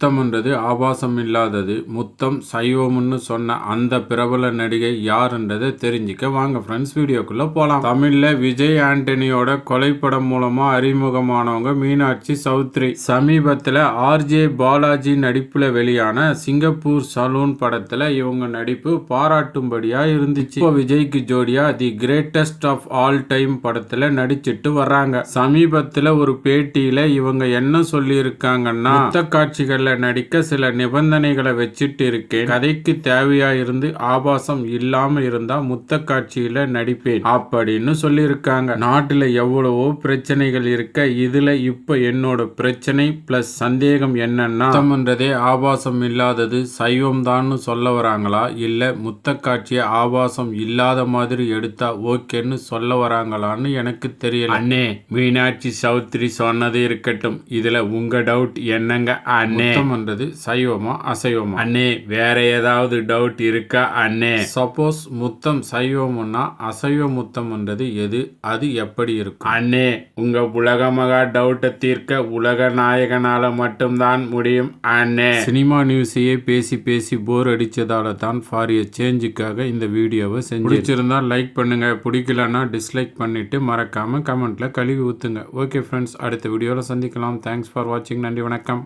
முத்தம்ன்றது ஆபாசம் இல்லாதது முத்தம் சைவம்னு சொன்ன அந்த பிரபல நடிகை யாருன்றதை தெரிஞ்சுக்க வாங்க ஃப்ரெண்ட்ஸ் வீடியோக்குள்ளே போகலாம் தமிழில் விஜய் ஆண்டனியோட கொலைப்படம் மூலமாக அறிமுகமானவங்க மீனாட்சி சௌத்ரி. சமீபத்தில் ஆர்ஜே பாலாஜி நடிப்பில் வெளியான சிங்கப்பூர் சலூன் படத்தில் இவங்க நடிப்பு பாராட்டும்படியாக இருந்துச்சு. இப்போ விஜய்க்கு ஜோடியாக the greatest of all time படத்தில் நடிச்சிட்டு வர்றாங்க. சமீபத்தில் ஒரு பேட்டியில் இவங்க என்ன சொல்லியிருக்காங்கன்னா காட்சிகளில் நடிக்க சில நிபந்தனைகளை வச்சுட்டு இருக்கேன் கதைக்கு தேவையா இருந்து ஆபாசம் இல்லாம இருந்தா முத்த காட்சியில நடிப்பேன் அப்படின்னு சொல்லியிருக்காங்க. நாட்டுல எவ்வளவோ பிரச்சனைகள் இருக்க இதுல இப்ப என்னோட பிரச்சனை பிளஸ் சந்தேகம் என்னன்னா முத்தம்ன்றதே ஆபாசம் இல்லாதது சைவம் தான்னு சொல்ல வராங்களா? இல்ல முத்த காட்சியை ஆபாசம் இல்லாத மாதிரி எடுத்தா ஓகேன்னு சொல்ல வராங்களான்னு எனக்கு தெரியல. அண்ணே மீனாட்சி சௌத்ரி சொன்னது இருக்கட்டும். இதுல உங்க டவுட் என்னங்க அண்ணே? சுத்தம்ன்றது சைவமா அசைவமா. அண்ணே வேற ஏதாவது டவுட் இருக்கா அண்ணே? சப்போஸ் முத்தம் சைவம்னா அசைவ முத்தம்ன்றது எது? அது எப்படி இருக்கும்? அண்ணே உங்க உலக மகா டவுட்டை தீர்க்க உலக நாயகனால மட்டும்தான் முடியும் அண்ணே. சினிமா நியூஸையே பேசி பேசி போர் அடிச்சதால தான் ஃபார் எ சேஞ்சுக்காக இந்த வீடியோவை செஞ்சு பிடிச்சிருந்தா லைக் பண்ணுங்க பிடிக்கலன்னா டிஸ்லைக் பண்ணிட்டு மறக்காம கமெண்ட்ல கழுவி ஊத்துங்க. ஓகே ஃப்ரெண்ட்ஸ் அடுத்த வீடியோவில் சந்திக்கலாம். தேங்க்ஸ் ஃபார் வாட்சிங் நன்றி வணக்கம்.